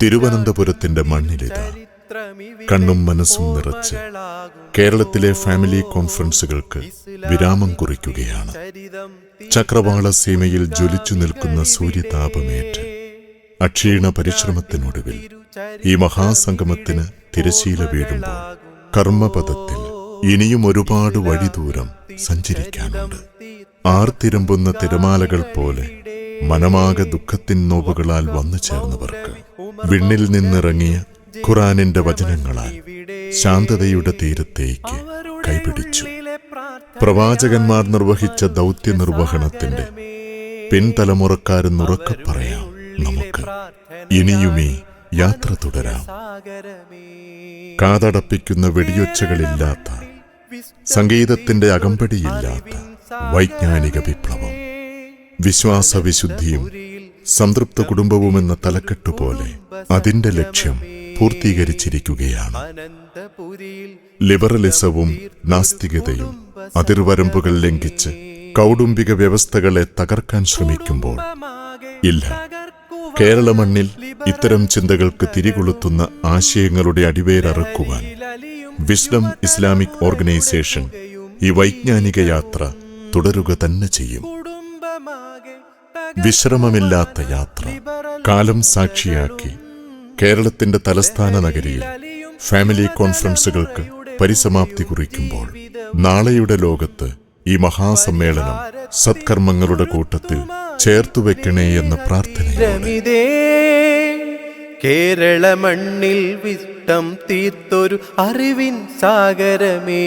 തിരുവനന്തപുരത്തിന്റെ മണ്ണിലിത. കണ്ണും മനസ്സും നിറച്ച് കേരളത്തിലെ ഫാമിലി കോൺഫറൻസുകൾക്ക് വിരാമം കുറിക്കുകയാണ്. ചക്രവാള സീമയിൽ ജ്വലിച്ചു നിൽക്കുന്ന സൂര്യതാപമേറ്റ് അക്ഷീണ പരിശ്രമത്തിനൊടുവിൽ ഈ മഹാസംഗമത്തിന് തിരശീല വീഴുമ്പോൾ കർമ്മപഥത്തിൽ ഇനിയും ഒരുപാട് വഴി ദൂരം സഞ്ചരിക്കാനുണ്ട് ആർത്തിരമ്പുന്ന തിരമാലകൾ പോലെ മനമാകെ ദുഃഖത്തിൻ നോവുകളാൽ വന്നു ചേർന്നവർക്ക് വിണ്ണിൽ നിന്നിറങ്ങിയ ഖുറാനിന്റെ വചനങ്ങളാൽ ശാന്തതയുടെ തീരത്തേക്ക് കൈപിടിച്ചു. പ്രവാചകന്മാർ നിർവഹിച്ച ദൗത്യ നിർവഹണത്തിന്റെ പിൻതലമുറക്കാരെന്നുറക്കെ പറയാം നമുക്ക്. ഇനിയുമേ യാത്ര തുടരാം. കാതടപ്പിക്കുന്ന വെടിയൊച്ചകളില്ലാത്ത സംഗീതത്തിന്റെ അകമ്പടിയില്ലാത്ത വൈജ്ഞാനിക വിപ്ലവം വിശ്വാസവിശുദ്ധിയും സംതൃപ്ത കുടുംബവുമെന്ന തലക്കെട്ടുപോലെ അതിന്റെ ലക്ഷ്യം പൂർത്തീകരിച്ചിരിക്കുകയാണ്. ലിബറലിസവും നാസ്തികതയും അതിർവരമ്പുകൾ ലംഘിച്ച് കൗടുംബിക വ്യവസ്ഥകളെ തകർക്കാൻ ശ്രമിക്കുമ്പോൾ ഇല്ല. കേരള മണ്ണിൽ ഇത്തരം ചിന്തകൾക്ക് തിരികൊളുത്തുന്ന ആശയങ്ങളുടെ അടിവേരറുക്കുവാൻ വിസ്ഡം ഇസ്ലാമിക് ഓർഗനൈസേഷൻ ഈ വൈജ്ഞാനിക യാത്ര തുടരുക തന്നെ ചെയ്യും. വിശ്രമമില്ലാത്ത യാത്ര. കാലം സാക്ഷിയാക്കി. കേരളത്തിന്റെ തലസ്ഥാന നഗരിയിൽ ഫാമിലി കോൺഫറൻസുകൾക്ക് പരിസമാപ്തി കുറിക്കുമ്പോൾ നാളെയുടെ ലോകത്ത് ഈ മഹാസമ്മേളനം സത്കർമ്മങ്ങളുടെ കൂട്ടത്തിൽ ചേർത്തുവെക്കണേ എന്ന പ്രാർത്ഥനയോടെ. കേരള മണ്ണിൽ വിഷ്ടം തീർത്തൊരു അറിവിൻ സാഗരമേ.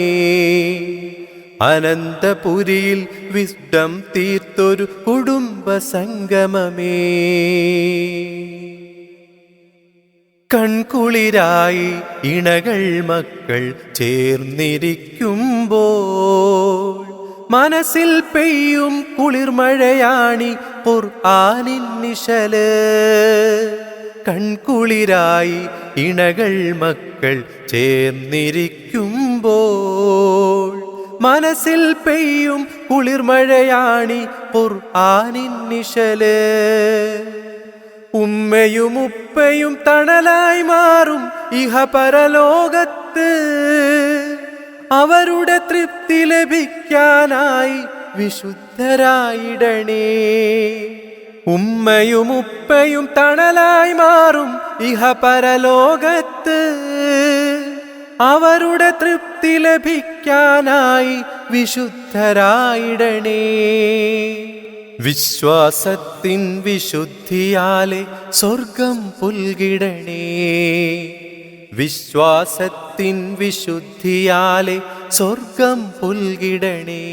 അനന്തപുരിയിൽ വിഷ്ടം തീർത്തൊരു കുടുംബ സംഗമമേ കൺകുളിരായി ഇണകൾ മക്കൾ ചേർന്നിരിക്കുമ്പോൾ മനസ്സിൽ പെയ്യും കുളിർമഴയാണി ഖുർആനിൻ നിശൽ. കൺകുളിരായി ഇണകൾ മക്കൾ ചേർന്നിരിക്കുമ്പോൾ മനസ്സിൽ പെയ്യും കുളിർമഴയാണി ഖുർആനിൻ നിശൽ. ഉമ്മയും ഉപ്പയും തണലായി മാറും ഇഹ പരലോകത്ത്. അവരുടെ തൃപ്തി ലഭിക്കാനായി വിശുദ്ധരായിടണേ. ഉമ്മയും ഉപ്പയും തണലായി മാറും ഇഹ പരലോകത്ത്. അവരുടെ തൃപ്തി ലഭിക്കാനായി വിശുദ്ധരായിടണേ. വിശ്വാസത്തിൻ വിശുദ്ധിയാലെ സ്വർഗം പുൽകിടണേ. വിശ്വാസത്തിൻ വിശുദ്ധിയാലെ സ്വർഗം പുൽകിടണേ.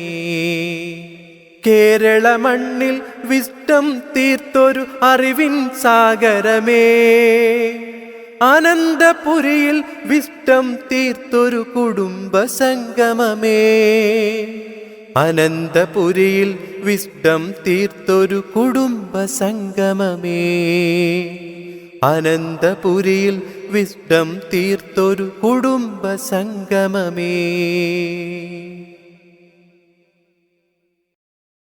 കേരള മണ്ണിൽ വിഷ്ടം തീർത്തൊരു അറിവിൻ സാഗരമേ. അനന്തപുരിയിൽ വിഷ്ടം തീർത്തൊരു കുടുംബ സംഗമമേ അനന്തപുരിയിൽ വിഷ്ടം തീർത്തൊരു കുടുംബ സംഗമമേ അനന്തപുരിയിൽ വിഷ്ടം തീർത്തൊരു കുടുംബ സംഗമമേ